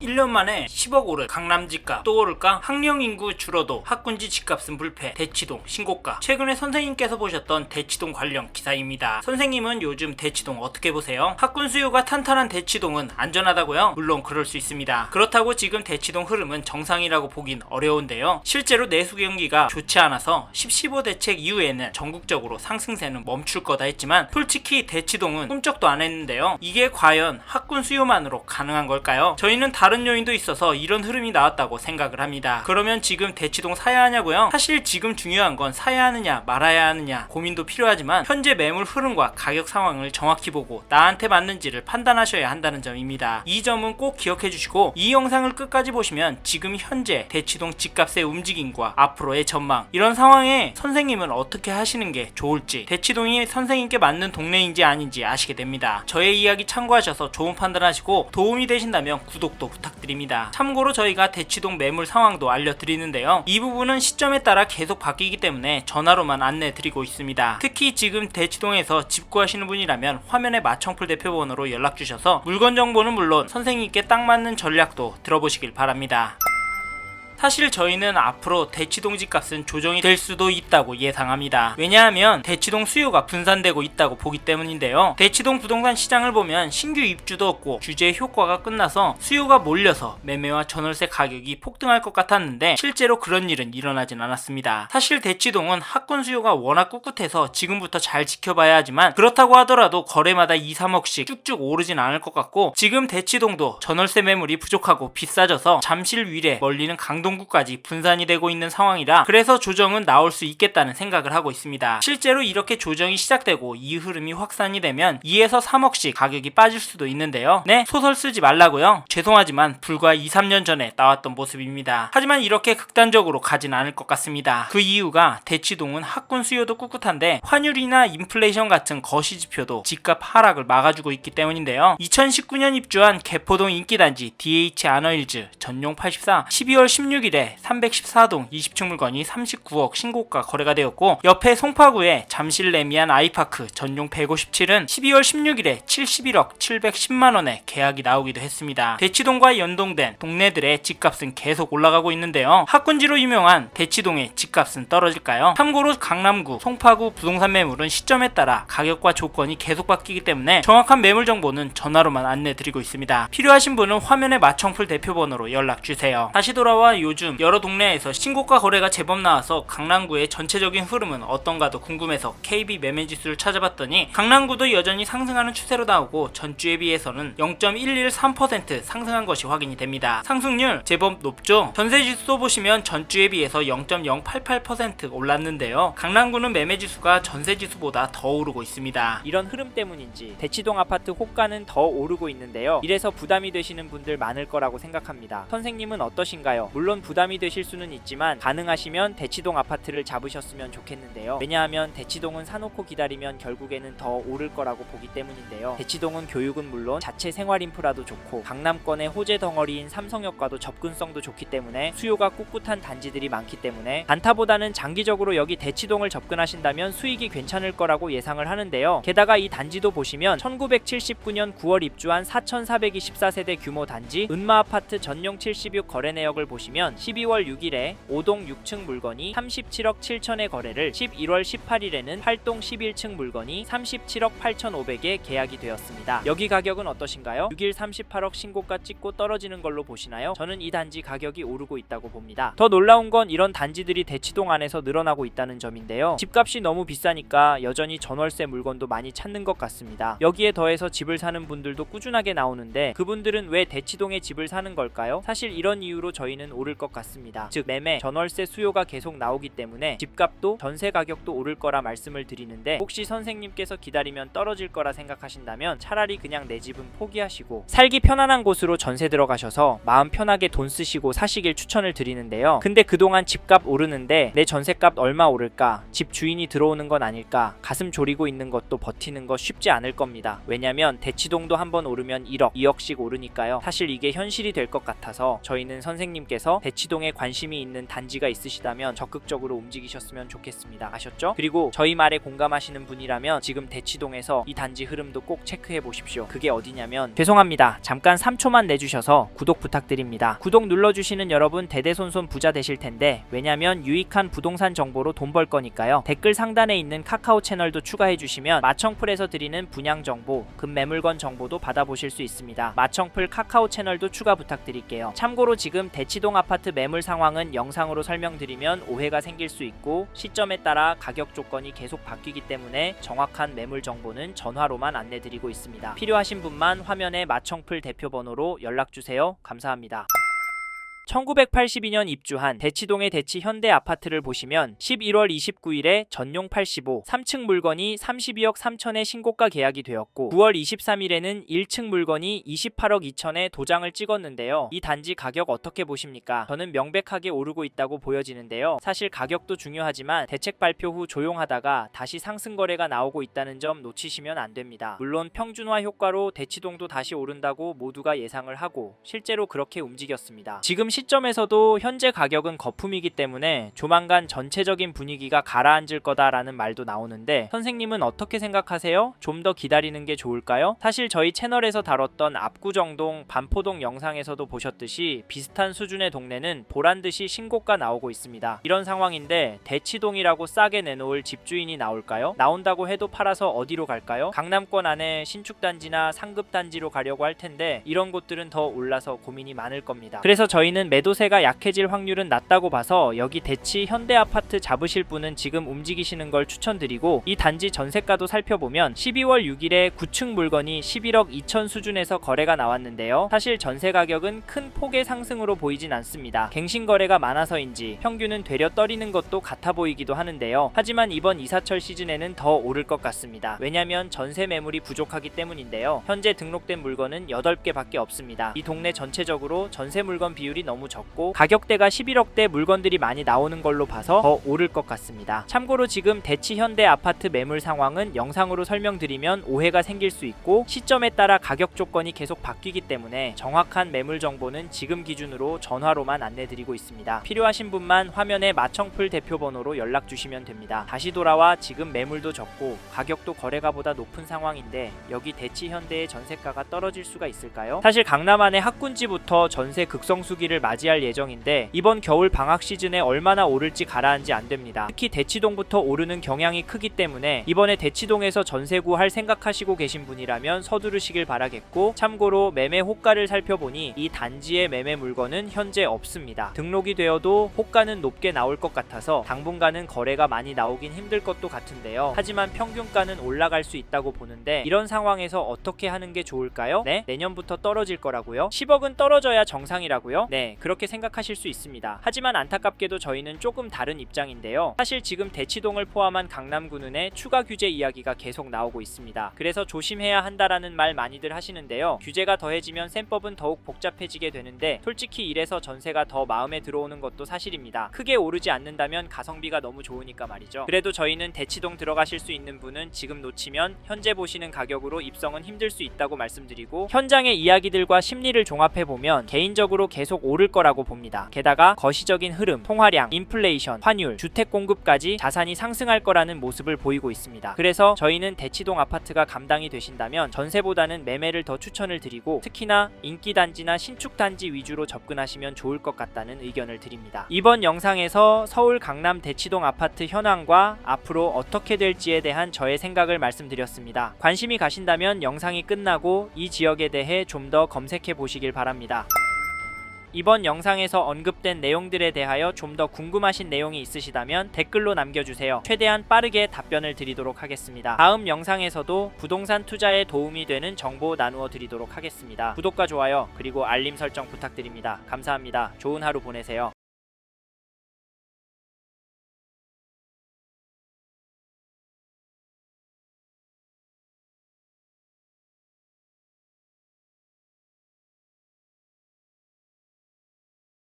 1년 만에 10억 오른 강남 집값 또 오를까? 학령 인구 줄어도 학군지 집값은 불패 대치동 신고가 최근에 선생님께서 보셨던 대치동 관련 기사입니다. 선생님은 요즘 대치동 어떻게 보세요? 학군 수요가 탄탄한 대치동은 안전하다고요? 물론 그럴 수 있습니다. 그렇다고 지금 대치동 흐름은 정상이라고 보긴 어려운데요. 실제로 내수 경기가 좋지 않아서 10.15 대책 이후에는 전국적으로 상승세는 멈출 거다 했지만 솔직히 대치동은 꿈쩍도 안 했는데요. 이게 과연 학군 수요만으로 가능한 걸까요? 저희는 다른 요인도 있어서 이런 흐름이 나왔다고 생각을 합니다. 그러면 지금 대치동 사야 하냐고요? 사실 지금 중요한 건 사야 하느냐 말아야 하느냐 고민도 필요하지만 현재 매물 흐름과 가격 상황을 정확히 보고 나한테 맞는지를 판단하셔야 한다는 점입니다. 이 점은 꼭 기억해 주시고 이 영상을 끝까지 보시면 지금 현재 대치동 집값의 움직임과 앞으로의 전망 이런 상황에 선생님은 어떻게 하시는 게 좋을지 대치동이 선생님께 맞는 동네인지 아닌지 아시게 됩니다. 저의 이야기 참고하셔서 좋은 판단하시고 도움이 되신다면 구독도 부탁드립니다. 참고로 저희가 대치동 매물 상황도 알려드리는데요. 이 부분은 시점에 따라 계속 바뀌기 때문에 전화로만 안내 드리고 있습니다. 특히 지금 대치동에서 집 구하시는 분이라면 화면에 마청풀 대표 번호로 연락 주셔서 물건 정보는 물론 선생님께 딱 맞는 전략도 들어보시길 바랍니다. 사실 저희는 앞으로 대치동 집값은 조정이 될 수도 있다고 예상합니다. 왜냐하면 대치동 수요가 분산되고 있다고 보기 때문인데요. 대치동 부동산 시장을 보면 신규 입주도 없고 규제 효과가 끝나서 수요가 몰려서 매매와 전월세 가격이 폭등할 것 같았는데 실제로 그런 일은 일어나진 않았습니다. 사실 대치동은 학군 수요가 워낙 꿋꿋해서 지금부터 잘 지켜봐야 하지만 그렇다고 하더라도 거래마다 2, 3억씩 쭉쭉 오르진 않을 것 같고 지금 대치동도 전월세 매물이 부족하고 비싸져서 잠실 위례 멀리는 강동 동구까지 분산이 되고 있는 상황이라 그래서 조정은 나올 수 있겠다는 생각을 하고 있습니다. 실제로 이렇게 조정이 시작되고 이 흐름이 확산이 되면 2에서 3억씩 가격이 빠질 수도 있는데요. 네, 소설 쓰지 말라고요. 죄송하지만 불과 2, 3년 전에 나왔던 모습입니다. 하지만 이렇게 극단적으로 가진 않을 것 같습니다. 그 이유가 대치동은 학군 수요도 꿋꿋한데 환율이나 인플레이션 같은 거시 지표도 집값 하락을 막아주고 있기 때문인데요. 2019년 입주한 개포동 인기단지 DH 아너힐즈 전용 84 12월 16일 16일에 314동 20층 물건이 39억 신고가 거래가 되었고 옆에 송파구에 잠실 레미안 아이파크 전용 157은 12월 16일에 71억 710만원에 계약이 나오기도 했습니다. 대치동과 연동된 동네들의 집값은 계속 올라가고 있는데요. 학군지로 유명한 대치동의 집값은 떨어질까요? 참고로 강남구, 송파구 부동산 매물은 시점에 따라 가격과 조건이 계속 바뀌기 때문에 정확한 매물 정보는 전화로만 안내드리고 있습니다. 필요하신 분은 화면에 마청풀 대표번호로 연락 주세요. 다시 돌아와 요즘 여러 동네에서 신고가 거래가 제법 나와서 강남구의 전체적인 흐름은 어떤가도 궁금해서 KB 매매지수를 찾아봤더니 강남구도 여전히 상승하는 추세로 나오고 전주에 비해서는 0.113% 상승한 것이 확인이 됩니다. 상승률 제법 높죠? 전세지수도 보시면 전주에 비해서 0.088% 올랐는데요. 강남구는 매매지수가 전세지수보다 더 오르고 있습니다. 이런 흐름 때문인지 대치동 아파트 호가는 더 오르고 있는데요. 이래서 부담이 되시는 분들 많을 거라고 생각합니다. 선생님은 어떠신가요? 물론 부담이 되실 수는 있지만 가능하시면 대치동 아파트를 잡으셨으면 좋겠는데요. 왜냐하면 대치동은 사놓고 기다리면 결국에는 더 오를 거라고 보기 때문인데요. 대치동은 교육은 물론 자체 생활 인프라도 좋고 강남권의 호재 덩어리인 삼성역과도 접근성도 좋기 때문에 수요가 꿋꿋한 단지들이 많기 때문에 단타보다는 장기적으로 여기 대치동을 접근하신다면 수익이 괜찮을 거라고 예상을 하는데요. 게다가 이 단지도 보시면 1979년 9월 입주한 4,424세대 규모 단지 은마 아파트 전용 76 거래 내역을 보시면 12월 6일에 5동 6층 물건이 37억 7천에 거래를 11월 18일에는 8동 11층 물건이 37억 8,500에 계약이 되었습니다. 여기 가격은 어떠신가요? 6일 38억 신고가 찍고 떨어지는 걸로 보시나요? 저는 이 단지 가격이 오르고 있다고 봅니다. 더 놀라운 건 이런 단지들이 대치동 안에서 늘어나고 있다는 점인데요. 집값이 너무 비싸니까 여전히 전월세 물건도 많이 찾는 것 같습니다. 여기에 더해서 집을 사는 분들도 꾸준하게 나오는데 그분들은 왜 대치동에 집을 사는 걸까요? 사실 이런 이유로 저희는 오를 것 같습니다. 즉 매매, 전월세 수요가 계속 나오기 때문에 집값도 전세 가격도 오를 거라 말씀을 드리는데 혹시 선생님께서 기다리면 떨어질 거라 생각하신다면 차라리 그냥 내 집은 포기하시고 살기 편안한 곳으로 전세 들어가셔서 마음 편하게 돈 쓰시고 사시길 추천을 드리는데요. 근데 그동안 집값 오르는데 내 전세값 얼마 오를까? 집 주인이 들어오는 건 아닐까? 가슴 졸이고 있는 것도 버티는 거 쉽지 않을 겁니다. 왜냐면 대치동도 한번 오르면 1억, 2억씩 오르니까요. 사실 이게 현실이 될 것 같아서 저희는 선생님께서 대치동에 관심이 있는 단지가 있으시다면 적극적으로 움직이셨으면 좋겠습니다. 아셨죠? 그리고 저희 말에 공감하시는 분이라면 지금 대치동에서 이 단지 흐름도 꼭 체크해 보십시오. 그게 어디냐면 죄송합니다. 잠깐 3초만 내주셔서 구독 부탁드립니다. 구독 눌러주시는 여러분 대대손손 부자 되실 텐데 왜냐면 유익한 부동산 정보로 돈 벌 거니까요. 댓글 상단에 있는 카카오 채널도 추가해 주시면 마청풀에서 드리는 분양 정보, 급매물건 정보도 받아보실 수 있습니다. 마청풀 카카오 채널도 추가 부탁드릴게요. 참고로 지금 대치동 아파트 매물 상황은 영상으로 설명드리면 오해가 생길 수 있고 시점에 따라 가격 조건이 계속 바뀌기 때문에 정확한 매물 정보는 전화로만 안내드리고 있습니다. 필요하신 분만 화면에 마청풀 대표 번호로 연락 주세요. 감사합니다. 1982년 입주한 대치동의 대치 현대 아파트를 보시면 11월 29일에 전용 85, 3층 물건이 32억 3천에 신고가 계약이 되었고 9월 23일에는 1층 물건이 28억 2천에 도장을 찍었는데요. 이 단지 가격 어떻게 보십니까? 저는 명백하게 오르고 있다고 보여지는데요. 사실 가격도 중요하지만 대책 발표 후 조용하다가 다시 상승 거래가 나오고 있다는 점 놓치시면 안 됩니다. 물론 평준화 효과로 대치동도 다시 오른다고 모두가 예상을 하고 실제로 그렇게 움직였습니다. 지금 시점에서도 현재 가격은 거품이기 때문에 조만간 전체적인 분위기가 가라앉을 거다라는 말도 나오는데 선생님은 어떻게 생각하세요? 좀 더 기다리는 게 좋을까요? 사실 저희 채널에서 다뤘던 압구정동, 반포동 영상에서도 보셨듯이 비슷한 수준의 동네는 보란 듯이 신고가 나오고 있습니다. 이런 상황인데 대치동이라고 싸게 내놓을 집주인이 나올까요? 나온다고 해도 팔아서 어디로 갈까요? 강남권 안에 신축단지나 상급단지로 가려고 할 텐데 이런 곳들은 더 올라서 고민이 많을 겁니다. 그래서 저희는 매도세가 약해질 확률은 낮다고 봐서 여기 대치 현대 아파트 잡으실 분은 지금 움직이시는 걸 추천드리고 이 단지 전세가도 살펴보면 12월 6일에 9층 물건이 11억 2천 수준에서 거래가 나왔는데요. 사실 전세 가격은 큰 폭의 상승으로 보이진 않습니다. 갱신 거래가 많아서인지 평균은 되려 떨이는 것도 같아 보이기도 하는데요. 하지만 이번 이사철 시즌에는 더 오를 것 같습니다. 왜냐면 전세 매물이 부족하기 때문인데요. 현재 등록된 물건은 8개밖에 없습니다. 이 동네 전체적으로 전세 물건 비율이 너무 적고 가격대가 11억대 물건들이 많이 나오는 걸로 봐서 더 오를 것 같습니다. 참고로 지금 대치 현대 아파트 매물 상황은 영상으로 설명드리면 오해가 생길 수 있고 시점에 따라 가격 조건이 계속 바뀌기 때문에 정확한 매물 정보는 지금 기준으로 전화로만 안내드리고 있습니다. 필요하신 분만 화면에 마청풀 대표 번호로 연락 주시면 됩니다. 다시 돌아와 지금 매물도 적고 가격도 거래가보다 높은 상황인데 여기 대치 현대의 전세가가 떨어질 수가 있을까요? 사실 강남 안에 학군지부터 전세 극성수기를 맞이할 예정인데 이번 겨울 방학 시즌에 얼마나 오를지 가라앉지 안 됩니다. 특히 대치동부터 오르는 경향이 크기 때문에 이번에 대치동에서 전세 구 할 생각하시고 계신 분이라면 서두르시길 바라겠고 참고로 매매 호가를 살펴보니 이 단지의 매매 물건은 현재 없습니다. 등록이 되어도 호가는 높게 나올 것 같아서 당분간은 거래가 많이 나오긴 힘들 것도 같은데요. 하지만 평균가는 올라갈 수 있다고 보는데 이런 상황에서 어떻게 하는 게 좋을까요? 네, 내년부터 떨어질 거라고요? 10억은 떨어져야 정상이라고요? 네, 그렇게 생각하실 수 있습니다. 하지만 안타깝게도 저희는 조금 다른 입장인데요. 사실 지금 대치동을 포함한 강남구는에 추가 규제 이야기가 계속 나오고 있습니다. 그래서 조심해야 한다라는 말 많이들 하시는데요. 규제가 더해지면 셈법은 더욱 복잡해지게 되는데 솔직히 이래서 전세가 더 마음에 들어오는 것도 사실입니다. 크게 오르지 않는다면 가성비가 너무 좋으니까 말이죠. 그래도 저희는 대치동 들어가실 수 있는 분은 지금 놓치면 현재 보시는 가격으로 입성은 힘들 수 있다고 말씀드리고 현장의 이야기들과 심리를 종합해 보면 개인적으로 계속 오를 거라고 봅니다. 게다가 거시적인 흐름, 통화량, 인플레이션, 환율, 주택 공급까지 자산이 상승할 거라는 모습을 보이고 있습니다. 그래서 저희는 대치동 아파트가 감당이 되신다면 전세보다는 매매를 더 추천을 드리고 특히나 인기 단지나 신축 단지 위주로 접근하시면 좋을 것 같다는 의견을 드립니다. 이번 영상에서 서울 강남 대치동 아파트 현황과 앞으로 어떻게 될지에 대한 저의 생각을 말씀드렸습니다. 관심이 가신다면 영상이 끝나고 이 지역에 대해 좀 더 검색해 보시길 바랍니다. 이번 영상에서 언급된 내용들에 대하여 좀 더 궁금하신 내용이 있으시다면 댓글로 남겨주세요. 최대한 빠르게 답변을 드리도록 하겠습니다. 다음 영상에서도 부동산 투자에 도움이 되는 정보 나누어 드리도록 하겠습니다. 구독과 좋아요 그리고 알림 설정 부탁드립니다. 감사합니다. 좋은 하루 보내세요.